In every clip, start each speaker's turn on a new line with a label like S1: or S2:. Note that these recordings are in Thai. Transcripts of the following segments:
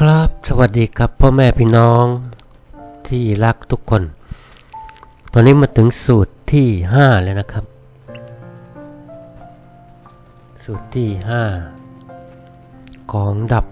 S1: ครับ สวัสดีครับพ่อแม่พี่น้องที่รักทุกคน ตอนนี้มาถึงสูตรที่ห้าแล้วนะครับ สูตรที่ห้ากองดับ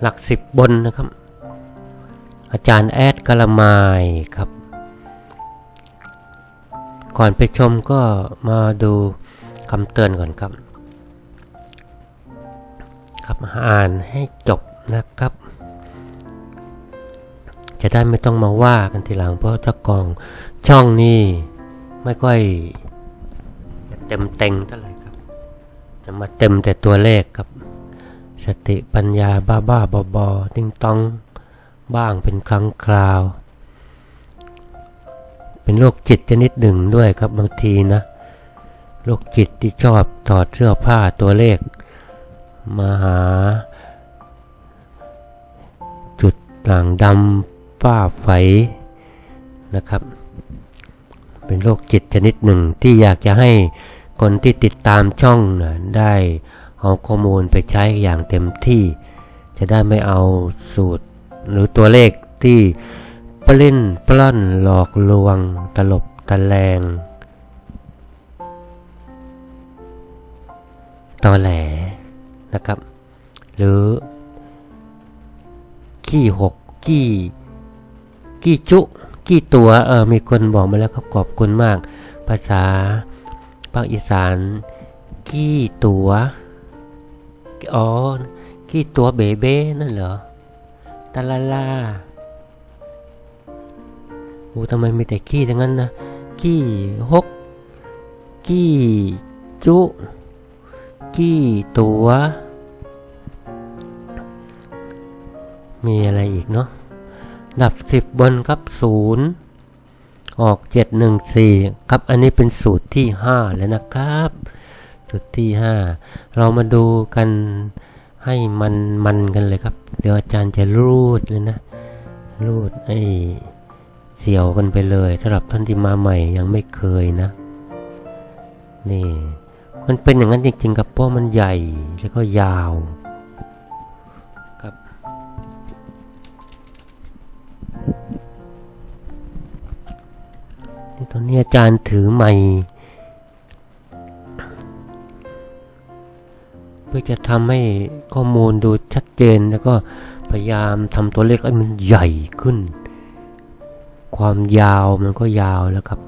S1: หลักสิบบนนะครับ อาจารย์แอดกะละไมายครับ ก่อนไปชมก็มาดูคำเตือนก่อนครับ ครับอ่านให้จบ นะครับ จะได้ไม่ต้องมาว่ากันทีหลังเพราะเจ้ากองช่องนี่ไม่ค่อยจะเต็มเต็งเท่าไหร่ครับ จะมาเต็มแต่ตัวเลขครับ สติปัญญาบ้าบ้าบอบอติ้งต้องบ้างเป็นครั้งคราว เป็นโรคจิตชนิดหนึ่งด้วยครับบางทีนะโรคจิตที่ชอบถอดเสื้อผ้าตัวเลข มาหา ดด่างดำฝ้าไฟนะครับ เป็นโรคจิตชนิดหนึ่งที่อยากจะให้คนที่ติดตามช่องนะได้เอาข้อมูลไปใช้อย่างเต็มที่ จะได้ไม่เอาสูตรหรือตัวเลขที่ปลิ้นปล้อนหลอกลวง ตลบตะแลงตอแหลนะครับ หรือ ขี้หกขี้ขี้จุขี้ตัวเออมีคนบอกมาแล้วครับขอบคุณมาก ภาษาภาคอีสานขี้ตัวอ๋อขี้ตัวเบเบ้นั่นเหรอตะลาลาโอ้ทำไมมีแต่ขี้ทั้งนั้นนะขี้หกขี้จุขี้ตัว มีอะไรอีกเนาะ ดับสิบบนครับศูนย์ออกเจ็ดหนึ่งสี่ครับ อันนี้เป็นสูตรที่ห้าแล้วนะครับ สูตรที่ห้า เรามาดูกันให้มันมันกันเลยครับ เดี๋ยวอาจารย์จะรูดเลยนะ รูดไอ้เสียวกันไปเลยสำหรับท่านที่มาใหม่ยังไม่เคยนะ นี่ มันเป็นอย่างนั้นจริงๆครับเพราะมันใหญ่แล้วก็ยาว อนนี้อาจารย์ถือไม้เพื่อจะทำให้ข้อมูลดูชัดเจนแล้วก็พยายามทำตัวเลขให้มันใหญ่ขึ้น ความยาวมันก็ยาวแล้วครับ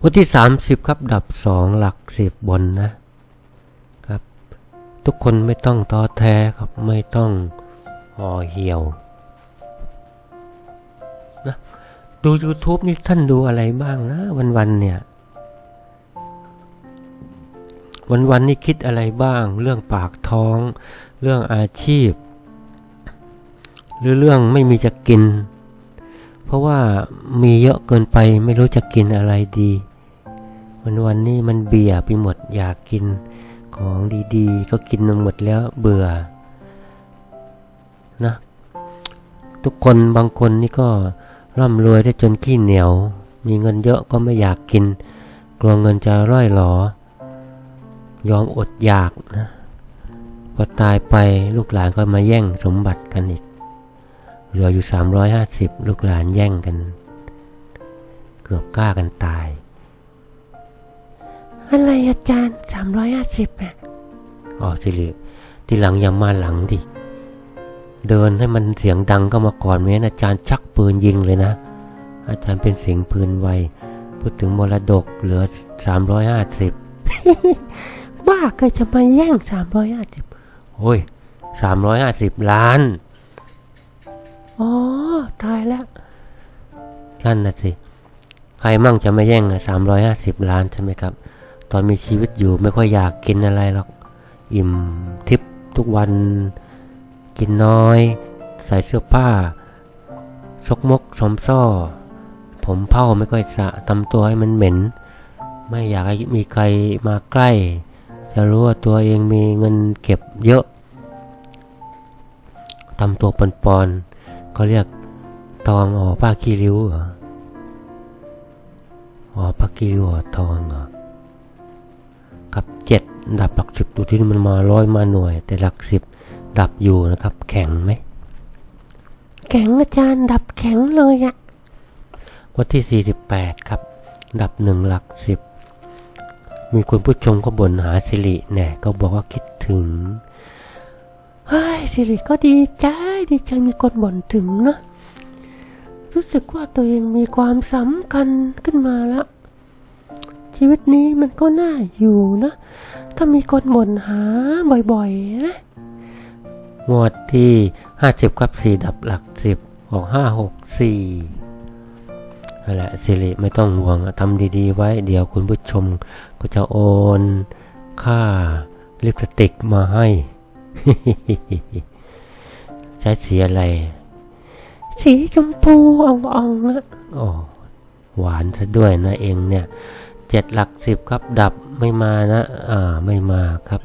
S1: วันที่ 30 ครับ ดับ 2 หลัก10บนนะครับ ทุกคนไม่ต้องท้อแท้ครับไม่ต้องห่อเหี่ยว ดู YouTube นี่ท่านดูอะไรบ้างนะ วันๆเนี่ย วันๆนี่คิดอะไรบ้าง เรื่องปากท้อง เรื่องอาชีพ หรือเรื่องไม่มีจะกิน เพราะว่ามีเยอะเกินไปไม่รู้จะกินอะไรดี วันวันๆนี้มันเบียไปหมดอยากกินของดีๆ ก็กินมาหมดแล้วเบื่อนะทุกคนบางคนนี่ก็ ร่ำรวยได้จนขี้เหนียว มีเงินเยอะก็ไม่อยากกิน กลัวเงินจะร่อยหลอยอมอดอยากนะพอตายไปลูกหลานก็มาแย่งสมบัติกันอีก เหลืออยู่ 350 ลูกหลานแย่งกัน เกือบกล้ากันตาย อะไรอาจารย์ 350อะอ๋อสิริทีหลังอย่ามาหลังดิ เดินให้มันเสียงดังก็มาก่อนไม่งั้นอาจารย์ชักปืนยิงเลยนะ อาจารย์เป็นเสียงปืนไว พูดถึงมรดกเหลือ350บ้าเคยจะมาแย่ง350โอ้ย350ล้าน อ๋อ ตายแล้วนั่นน่ะสิ ใครมั่งจะไม่แย่งสามร้อยห้าสิบล้านใช่ไหมครับ ตอนมีชีวิตอยู่ไม่ค่อยอยากกินอะไรหรอก อิ่มทิพย์ทุกวัน กินน้อย ใส่เสื้อผ้าซกมกสมซ่อ ผมเผ้าไม่ค่อยสะทำตัวให้มันเหม็น ไม่อยากให้มีใครมาใกล้ จะรู้ว่าตัวเองมีเงินเก็บเยอะทำตัวปอนๆเขาเรียกตองอ๋อป้าขี้ริ้วเหรออ๋อพักกี้หัวทองเหรอกับเจ็ดดับหลักสิบดูที่มันมาร้อยมาหน่วย แต่หลักสิบ ดับอยู่นะครับ แข็งไหม
S2: แข็งอาจารย์ดับแข็งเลยอะ
S1: วันที่ 48 ครับ ดับหนึ่งหลักสิบมีคุณผู้ชมก็บ่นหาสิริแน่ก็บอกว่าคิดถึง
S2: เฮ้ยสิริก็ดีใจดีใจมีคนบ่นถึงนะรู้สึกว่าตัวเองมีความสำคัญขึ้นมาแล้วชีวิตนี้มันก็น่าอยู่นะ ถ้ามีคนบ่นหาบ่อยๆนะ
S1: งวดที่ห้าสิบครับสีดับหลักสิบออกห้าหกสี่นั่นแหละสิริไม่ต้องห่วงทำดีๆ ไว้เดี๋ยวคุณผู้ชมก็จะโอนค่าลิปสติกมาให้ ใช้สีอะไร
S2: สีชมพูอ่องๆนะ
S1: โอ้หวานซะด้วยนะเองเนี่ยเจ็ดหลักสิบครับดับไม่มานะ อ่าไม่มาครับ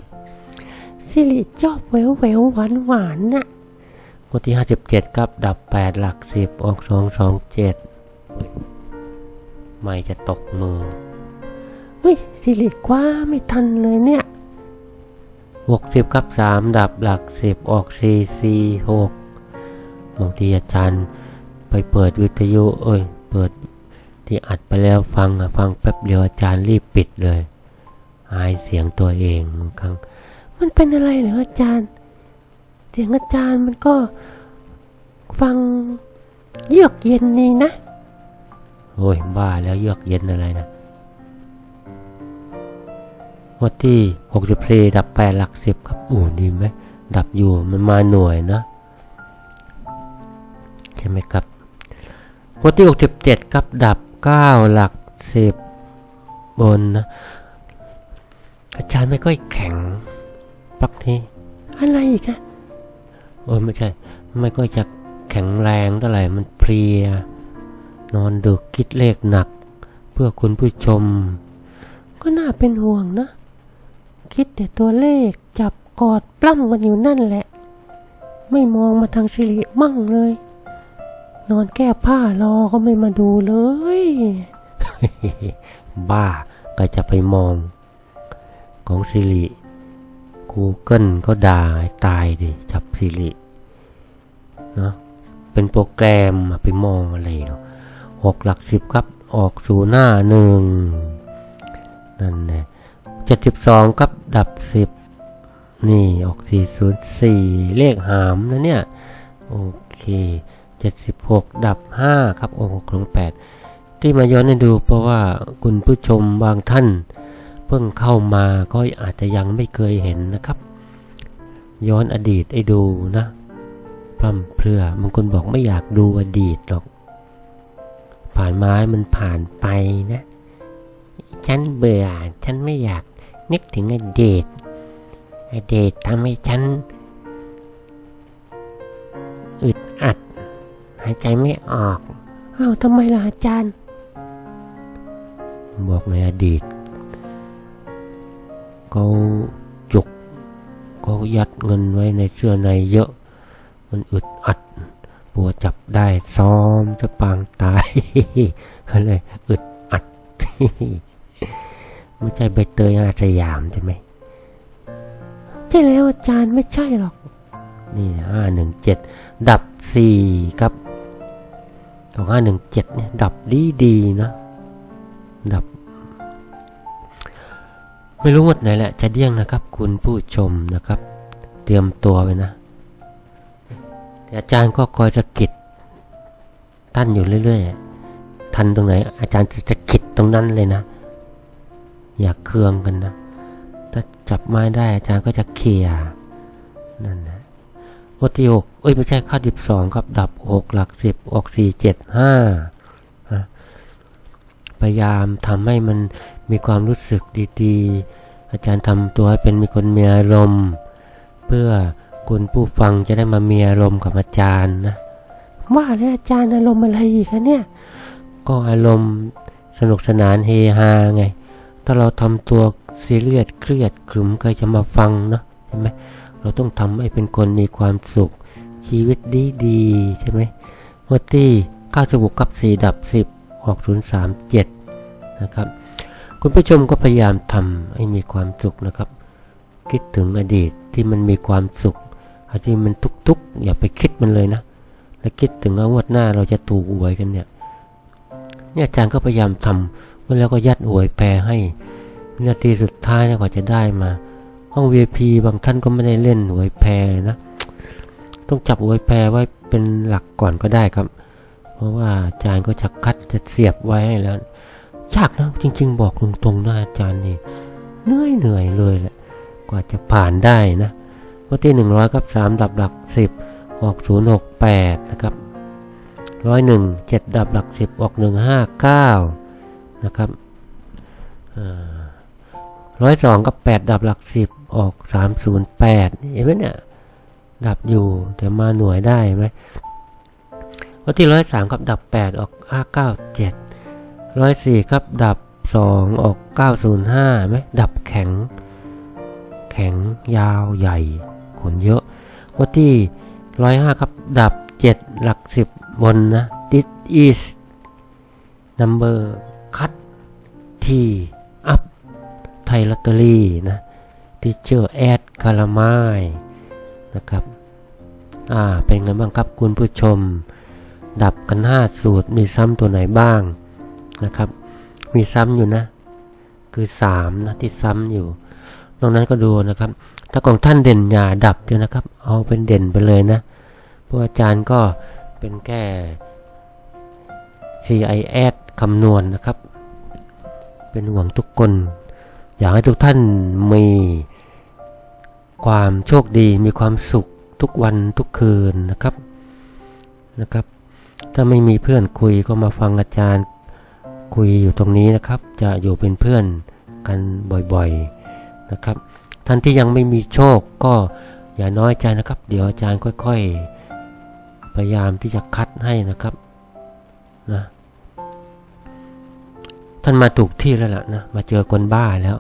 S2: สิริชอบแหววแหววหวานหวานๆน่ะ
S1: งวดที่ห้าสิบเจ็ดครับ ดับแปดหลักสิบออกสองสองเจ็ดไม่จะตกมือ
S2: เฮ้ยสิริคว้าไม่ทันเลยเนี่ย
S1: หกสิบครับสามดับหลักสิบออกสี่สี่หกบางทีอาจารย์ไปเปิดวิทยุ เอ้ย เปิดที่อัดไปแล้วฟังอะฟังแป๊บเดียวอาจารย์รีบปิดเลย อายเสียงตัวเองบางครั้ง
S2: มันเป็นอะไรเหรออาจารย์ เสียงอาจารย์มันก็ฟังเยือกเย็นนี่นะ
S1: โอ้ยบ้าแล้วเยือกเย็นอะไรนะวันที่หกสิบสี่ดับแปดหลักสิบครับอู้ดีไหมดับอยู่มันมาหน่วยนะ ใช่ไหมครับวันที่หกสิบเจ็ดครับดับเก้าหลักสิบบนนะ อาจารย์ไม่ค่อยแข็ง ปักนี้
S2: อะไรอีกอะ
S1: โอ้ยไม่ใช่ ไม่ค่อยจะแข็งแรงเท่าไหร่มันเพลีย นอนดึกคิดเลขหนัก เพื่อคุณผู้ชม
S2: ก็น่าเป็นห่วงนะ คิดแต่ตัวเลขจับกอดปล้ำกันอยู่นั่นแหละ ไม่มองมาทางสิริมั่งเลย นอนแก้ผ้ารอก็ไม่มาดูเลย
S1: บ้าก็จะไปมอง ของสิริ Google ก็ด่าให้ตายดิจับสิริเนาะเป็นโปรแกรมไปมองอะไรเนาะหกหลักสิบครับออกสู่หน้าหนึ่งนั่นแหละเจ็ดสิบสองครับดับสิบนี่ออกสี่ศูนย์สี่เลขหามนะเนี่ย โอเคเจ็ดสิบหกดับห้าครับโอ้หกของแปดที่มาย้อนให้ดูเพราะว่าคุณผู้ชมบางท่าน เพิ่งเข้ามาก็อาจจะยังไม่เคยเห็นนะครับ ย้อนอดีตให้ดูนะพร่ำเพรื่อบางคนบอกไม่อยากดูอดีตหรอก ผ่านมาให้มันผ่านไปนะ ฉันเบื่อ ฉันไม่อยากนึกถึงอดีตอดีตทำให้ฉันอึดอัด หายใจไม่ออก
S2: อ้าวทำไมล่ะอาจารย์
S1: บอกในอดีต เขาจุกเขายัดเงินไว้ในเสื้อในเยอะ มันอึดอัดปัวจับได้ซ้อมจะปางตายก็เลยอึดอัดไม่ใช่ใบเตยอาสยามใช่ไหม
S2: ใช่แล้วอาจารย์ไม่ใช่หรอก
S1: นี่ห้าหนึ่งเจ็ดดับสี่ครับสองห้าหนึ่งเจ็ดเนี่ย ดับดีดีนะ ดับ ไม่รู้หมดไหนแหละจะเดี้ยงนะครับ คุณผู้ชมนะครับ เตรียมตัวไว้นะแต่อาจารย์ก็คอยจะกิดตั้นอยู่เรื่อยๆทันตรงไหน อาจารย์จะจะกิดตรงนั้นเลยนะ อย่าเคืองกันนะ ถ้าจับไม้ได้อาจารย์ก็จะเคลียนั่นนะวัที่หกเอ้ยไม่ใช่ข้าดิบสองครับ ดับหกหลักสิบออกสี่เจ็ดห้า พยายามทำให้มันมีความรู้สึกดีๆ อาจารย์ทำตัวให้เป็นมีคนมีอารมณ์ เพื่อคุณผู้ฟังจะได้มามีอารมณ์กับอาจารย์นะ
S2: ว่าแล้วอาจารย์อารมณ์อะไรอีกคะเนี่ย
S1: ก็อารมณ์สนุกสนานเฮฮาไง ถ้าเราทำตัวซีเรียสเครียดขรึมใครจะมาฟังเนาะใช่ไหมเราต้องทำให้เป็นคนมีความสุขชีวิตดีดีๆใช่ไหมวัตที่ก้าสบุกกับสี่ดับสิ บออกศูนย์สามเจ็ดนะครับ คุณผู้ชมก็พยายามทำให้มีความสุขนะครับ คิดถึงอดีตที่มันมีความสุขอเอาที่มันทุกๆ อย่าไปคิดมันเลยนะ แล้วคิดถึงว่างวดหน้าเราจะถูกหวยกันเนี่ย เนี่ยอาจารย์ก็พยายามทำแล้วก็ยัดหวยแปรให้นาทีสุดท้ายนะกว่าจะได้มา ห้อง VIP บางท่านก็ไม่ได้เล่นหวยแพรนะ ต้องจับหวยแพรไว้เป็นหลักก่อนก็ได้ครับ เพราะว่าอาจารย์ก็จะคัดจะเสียบไว้ให้แล้วยากนะจริง ๆ บอกตรงๆนะอาจารย์นี่เหนื่อยเหนื่อยเลยแหละกว่าจะผ่านได้นะวันที่หนึ่งร้อยกับสามดับหลักสิบออกศูนย์หกแปดนะครับร้อยหนึ่งเจ็ดดับหลักสิบออกหนึ่งห้าเก้านะครับร้อยสองกับแปดดับหลักสิบออกสามศูนย์แปดเห็นไหมเนี่ยดับอยู่แต่มาหน่วยได้ไหม วันที่ร้อยสามกับดับแปดออกห้าเก้าเจ็ดร้อยสี่ครับดับสองออกเก้าศูนย์ห้าไหมดับแข็ง แข็งยาวใหญ่ขนเยอะวันที่ร้อยห้าครับดับเจ็ดหลักสิบบนนะ this is number cut t up ไทยลอตเตอรี่นะ teacher add คารามายนะครับ อ่า เป็นไงบ้างครับคุณผู้ชม ดับกันห้าสูตรมีซ้ำตัวไหนบ้างนะครับ มีซ้ำอยู่นะ คือสามนะที่ซ้ำอยู่นอกนั้นก็ดูนะครับ ถ้าของท่านเด่นอย่าดับเดียวนะครับ เอาเป็นเด่นไปเลยนะเพราะอาจารย์ก็เป็นแค่ CIS คำนวณนะครับ เป็นห่วงทุกคน อยากให้ทุกท่านมีความโชคดีมีความสุขทุกวันทุกคืนนะครับนะครับ ถ้าไม่มีเพื่อนคุยก็มาฟังอาจารย์ คุยอยู่ตรงนี้นะครับ จะอยู่เป็นเพื่อนกันบ่อยๆนะครับ ท่านที่ยังไม่มีโชคก็อย่าน้อยใจนะครับ เดี๋ยวอาจารย์ค่อยๆ พยายามที่จะคัดให้นะครับนะท่านมาถูกที่แล้วล่ะนะมาเจอคนบ้าแล้ว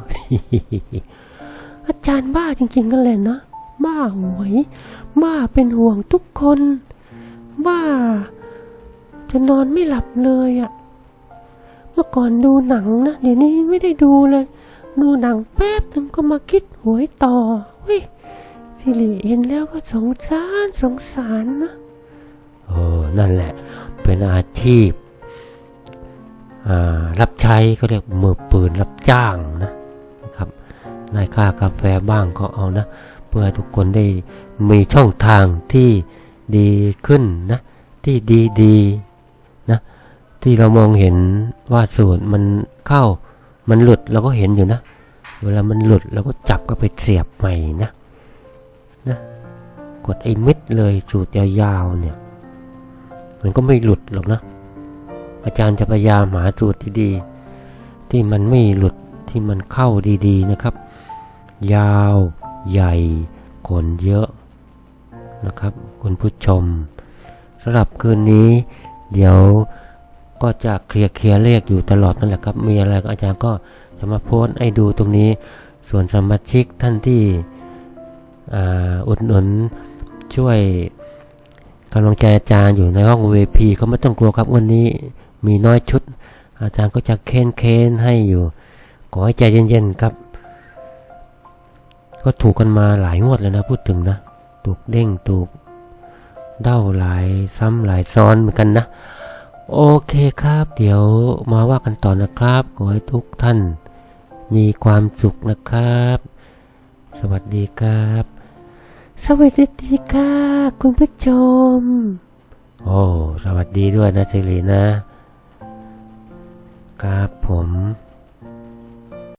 S2: อาจารย์บ้าจริงๆกันเลยนะบ้าหวย บ้าเป็นห่วงทุกคน บ้า จะนอนไม่หลับเลยอะ่ะ เมื่อก่อนดูหนังนะ เดี๋ยวนี้ไม่ได้ดูเลย ดูหนังแป๊บนึงก็มาคิดหวยต่อเฮ้ยสิริเห็นแล้วก็สงสารสงสารนะ
S1: เออนั่นแหละ เป็นอาชีพอ่ารับใช้เขาเรียกมือปืนรับจ้างนะนะครับนายค่ากาแฟบ้างก็เอานะ เพื่อทุกคนได้มีช่องทางที่ดีขึ้นนะ ที่ดีดีๆ ที่เรามองเห็นว่าสูตรมันเข้า มันหลุดเราก็เห็นอยู่นะ เวลามันหลุดเราก็จับก็ไปเสียบใหม่นะนะกดไอ้มิดเลยสูตรยาวๆเนี่ยมันก็ไม่หลุดหรอกนะ อาจารย์จะพยายามหาสูตรที่ดี ที่มันไม่หลุดที่มันเข้าดีๆนะครับ ยาวใหญ่ขนเยอะนะครับ คุณผู้ชมสำหรับคืนนี้ เดี๋ยว ก็จะเคลียร์เคลียร์เลขอยู่ตลอดนั่นแหละครับ มีอะไรก็อาจารย์ก็จะมาโพสต์ให้ดูตรงนี้ ส่วนสมาชิกท่านที่อ,อุดหนุนช่วยกำลังใจอาจารย์อยู่ในห้อง VIP ก็ไม่ต้องกลัวครับวันนี้มีน้อยชุด อาจารย์ก็จะเค้นเค้นให้อยู่ ขอให้ใจเย็นๆครับ ก็ถูกกันมาหลายงวดแล้วนะพูดถึงนะ ถูกเด้งถูกเด้าหลายซ้ำหลายซ้อนเหมือนกันนะ โอเคครับ เดี๋ยวมาว่ากันต่อนะครับ ขอให้ทุกท่านมีความสุขนะครับ สวัสดีครับ
S2: สวัสดีค่ะคุณผู้ชม
S1: โอ้สวัสดีด้วยนะสิรินะ ครับผม